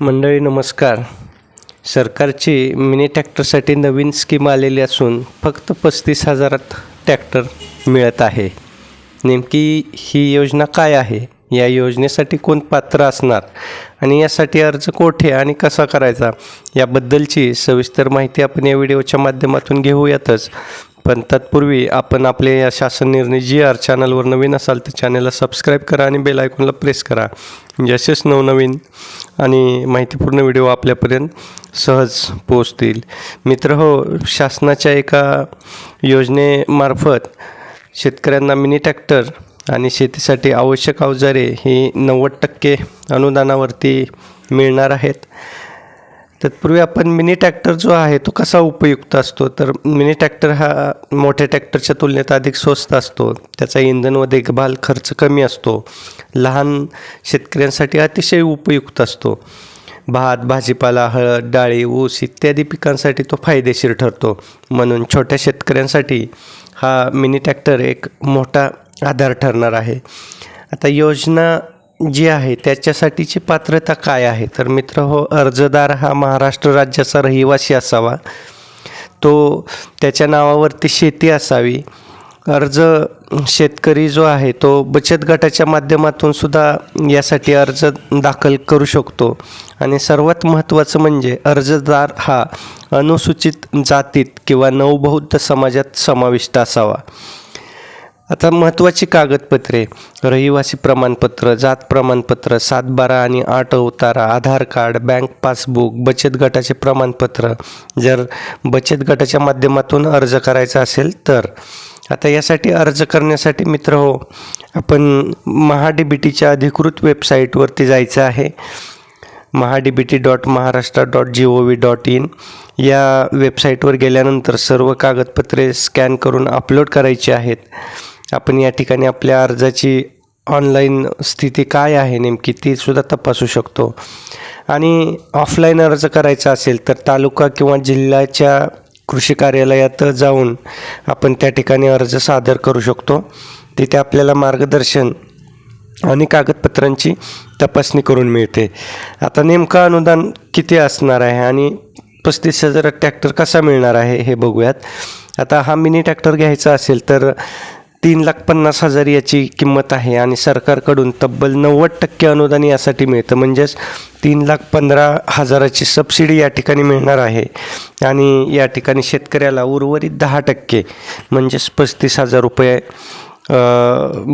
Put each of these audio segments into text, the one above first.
मंडळी नमस्कार. सरकारची मिनी ट्रॅक्टरसाठी नवीन स्कीम आलेली असून फक्त पस्तीस हजारात ट्रॅक्टर मिळत आहे. नेमकी ही योजना काय आहे? या योजनेसाठी कोण पात्र असणार? आणि यासाठी अर्ज कोठे आणि कसा करायचा? याबद्दलची सविस्तर माहिती आपण या व्हिडिओच्या माध्यमातून घेऊयातच. पण तत्पूर्वी आपण आपले या शासन निर्णय जी आर चॅनलवर नवीन असाल तर चॅनलला सबस्क्राईब करा आणि बेल आयकॉनला प्रेस करा. म्हणजे जसेच नवनवीन आणि माहितीपूर्ण व्हिडिओ आपल्यापर्यंत सहज पोचतील मित्र हो शासनाच्या एका योजनेमार्फत शेतकऱ्यांना मिनी ट्रॅक्टर आणि शेतीसाठी आवश्यक अवजारे ही नव्वद टक्के अनुदानावरती मिळणार आहेत. तत्पूर्वी आपण मिनी ट्रॅक्टर जो आहे तो कसा उपयुक्त असतो? तर मिनी ट्रॅक्टर हा मोठ्या ट्रॅक्टरच्या तुलनेत अधिक स्वस्त असतो. त्याचा इंधन व देखभाल खर्च कमी असतो. लहान शेतकऱ्यांसाठी अतिशय उपयुक्त असतो. भात भाजीपाला हळद डाळी ऊस इत्यादी पिकांसाठी तो फायदेशीर ठरतो. म्हणून छोट्या शेतकऱ्यांसाठी हा मिनी ट्रॅक्टर एक मोठा आधार ठरणार आहे. आता योजना जी आहे त्याच्यासाठीची पात्रता काय आहे? तर मित्र हो अर्जदार हा महाराष्ट्र राज्याचा रहिवासी असावा. तो त्याच्या नावावरती शेती असावी. अर्ज शेतकरी जो आहे तो बचत गटाच्या माध्यमातून सुद्धा यासाठी अर्ज दाखल करू शकतो. आणि सर्वात महत्त्वाचं म्हणजे अर्जदार हा अनुसूचित जातीत किंवा नवबौद्ध समाजात समाविष्ट असावा. आता महत्त्वाची कागदपत्रे रहिवासी प्रमाणपत्र जात प्रमाणपत्र सातबारा आणि आठ अवतारा आधार कार्ड बँक पासबुक बचत गटाचे प्रमाणपत्र. जर बचत गटाच्या माध्यमातून अर्ज करायचा असेल तर. आता यासाठी अर्ज करण्यासाठी मित्र हो आपण महाडीबीटीच्या अधिकृत वेबसाईटवरती जायचं आहे. MahaDBT dot Maharashtra dot G O V dot in. या वेबसाईटवर गेल्यानंतर सर्व कागदपत्रे स्कॅन करून अपलोड करायची आहेत. आपण या ठिकाणी आपल्या अर्जाची ऑनलाईन स्थिती काय आहे नेमकी ती सुद्धा तपासू शकतो. आणि ऑफलाईन अर्ज करायचा असेल तर तालुका किंवा जिल्ह्याच्या कृषी कार्यालयात जाऊन आपण त्या ठिकाणी अर्ज सादर करू शकतो. तिथे आपल्याला मार्गदर्शन आणि कागदपत्रांची तपासणी करून मिळते. आता नेमकं अनुदान किती असणार आहे आणि पस्तीस हजार ट्रॅक्टर कसा मिळणार आहे हे बघूयात. आता हा मिनी ट्रॅक्टर घ्यायचा असेल तर तीन लाख पन्नास हजार याची किंमत आहे आणि सरकारकडून तब्बल नव्वद टक्के अनुदान यासाठी मिळतं. म्हणजेच तीन लाख पंधरा हजाराची सबसिडी या ठिकाणी मिळणार आहे. आणि या ठिकाणी शेतकऱ्याला उर्वरित दहा टक्के म्हणजेच पस्तीस हजार रुपये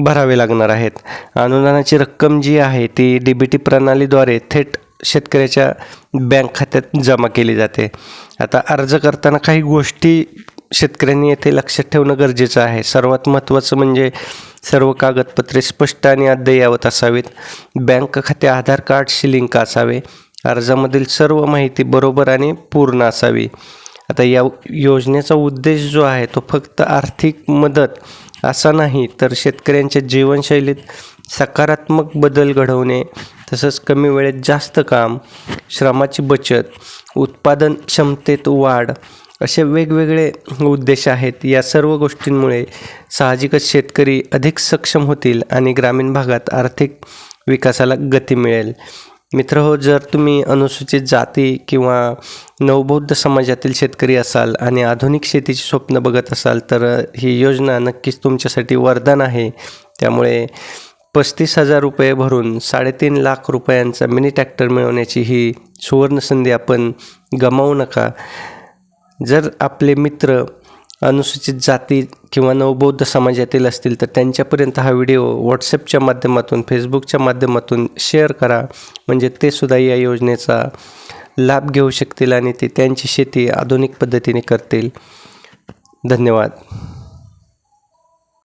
भरावे लागणार आहेत. अनुदानाची रक्कम जी आहे ती डी बी टी प्रणालीद्वारे थेट शेतकऱ्याच्या बँक खात्यात जमा केली जाते. आता अर्ज करताना काही गोष्टी शेतकऱ्यांनी येथे लक्षात ठेवणं गरजेचं आहे. सर्वात महत्त्वाचं म्हणजे सर्व कागदपत्रे स्पष्ट आणि अद्ययावत असावेत. बँक खाते आधार कार्डशी लिंक असावे. अर्जामधील सर्व माहिती बरोबर आणि पूर्ण असावी. आता या योजनेचा उद्देश जो आहे तो फक्त आर्थिक मदत असा नाही तर शेतकऱ्यांच्या जीवनशैलीत सकारात्मक बदल घडवणे तसंच कमी वेळेत जास्त काम श्रमाची बचत उत्पादन क्षमतेत वाढ असे वेगवेगळे उद्देश आहेत. या सर्व गोष्टींमुळे साहजिकच शेतकरी अधिक सक्षम होतील आणि ग्रामीण भागात आर्थिक विकासाला गती मिळेल. मित्र हो जर तुम्ही अनुसूचित जाती किंवा नवबौद्ध समाजातील शेतकरी असाल आणि आधुनिक शेतीची स्वप्न बघत असाल तर ही योजना नक्कीच तुमच्यासाठी वरदान आहे. त्यामुळे पस्तीस हजार रुपये भरून साडेतीन लाख रुपयांचा मिनी ट्रॅक्टर मिळवण्याची ही सुवर्णसंधी आपण गमावू नका. जर आपले मित्र अनुसूचित जाती किंवा नवबौद्ध समाजातील असतील तर त्यांच्यापर्यंत हा व्हिडिओ व्हॉट्सअपच्या माध्यमातून फेसबुकच्या माध्यमातून शेअर करा. म्हणजे ते सुद्धा या योजनेचा लाभ घेऊ शकतील आणि ते त्यांची शेती आधुनिक पद्धतीने करतील. धन्यवाद.